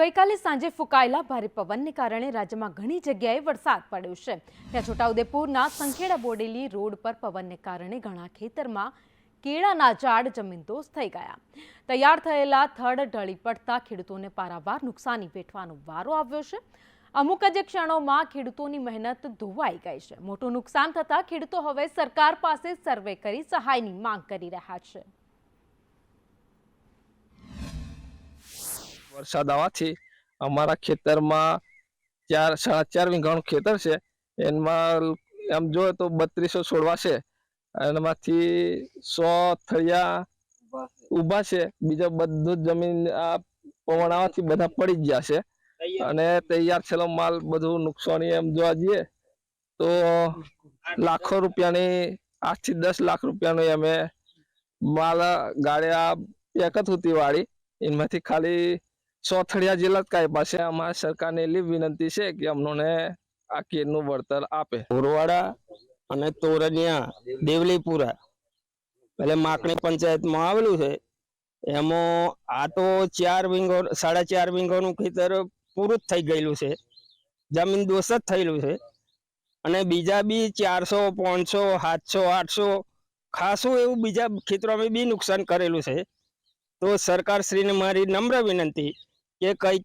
ગઈકાલે સાંજે ફૂંકાયેલા ભારે પવનને કારણે રાજ્યમાં ઘણી જગ્યાએ વરસાદ પડ્યો છે. ત્યાં છોટાઉદેપુરના સંખેડા બોડેલી રોડ પર પવનને કારણે ઘણા ખેતરમાં કેળાના ઝાડ જમીનદોસ્ત થઈ ગયા. તૈયાર થયેલા થડ ઢળી પડતા ખેડૂતોને પારાવાર નુકસાની વેઠવાનો વારો આવ્યો છે. અમુક જ ક્ષણોમાં ખેડૂતોની મહેનત ધોવાઈ ગઈ છે. મોટું નુકસાન થતાં ખેડૂતો હવે સરકાર પાસે સર્વે કરી સહાયની માંગ કરી રહ્યા છે. વરસાદ આવવાથી અમારા ખેતરમાં ચાર સાડા ચાર વીઘાનું ખેતર છે. એમાં એમ જોઈએ તો બત્રીસો છોડવા છે. એમાંથી સો થળિયા ઊભા છે. બીજા બધું જ જમીન આ પવન આવવાથી બધા પડી ગયા છે. અને તૈયાર છેલ્લો માલ બધું નુકસાની એમ જોવા જઈએ તો લાખો રૂપિયાની આઠથી દસ લાખ રૂપિયાનો અમે માલ ગાડિયા એક જ હતી વાળી એમાંથી ખાલી સો જિલ્લા કાંઈ પાસે અમારા સરકારને એટલી વિનંતી છે કે અમને આ કેરનું વળતર આપે. ઉરવાડા અને તોરણિયા દેવલીપુરા એટલે માકણી પંચાયતમાં આવેલું છે. એમાં આ તો ચાર વિંગો, સાડા ચાર વિંગોનું ખેતર પૂરું જ થઈ ગયેલું છે. જમીન દોષ જ થયેલું છે. અને બીજા બી ચારસો, પાંચસો, સાતસો, આઠસો ખાસું એવું બીજા ખેતરોમાં બી નુકસાન કરેલું છે. તો સરકારશ્રીને મારી નમ્ર વિનંતી કે કંઈક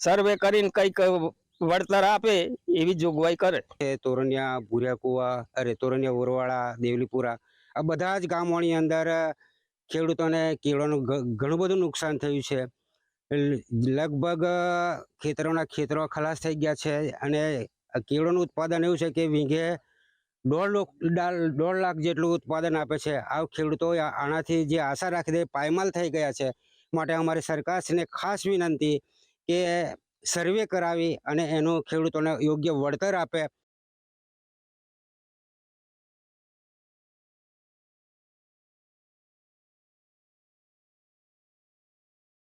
સર્વે કરીને કંઈક વળતર આપે એવી જોગવાઈ કરે. તોરણિયા, ભૂરિયાકુવા, અરે તોરણિયા ઓરવાળા દેવલીપુરા, આ બધા જ ગામોની અંદર ખેડૂતોને કેળાનું ઘણું બધું નુકસાન થયું છે. લગભગ ખેતરોના ખેતરો ખલાસ થઈ ગયા છે અને કેળોનું ઉત્પાદન એવું છે કે વીઘે દોઢ દોઢ લાખ જેટલું ઉત્પાદન આપે છે. આ ખેડૂતો આનાથી જે આશા રાખી દે, પાયમાલ થઈ ગયા છે. માટે અમારી સરકારશ્રીને ખાસ વિનંતી કે સર્વે કરાવી અને એનું ખેડૂતોને યોગ્ય વળતર આપે.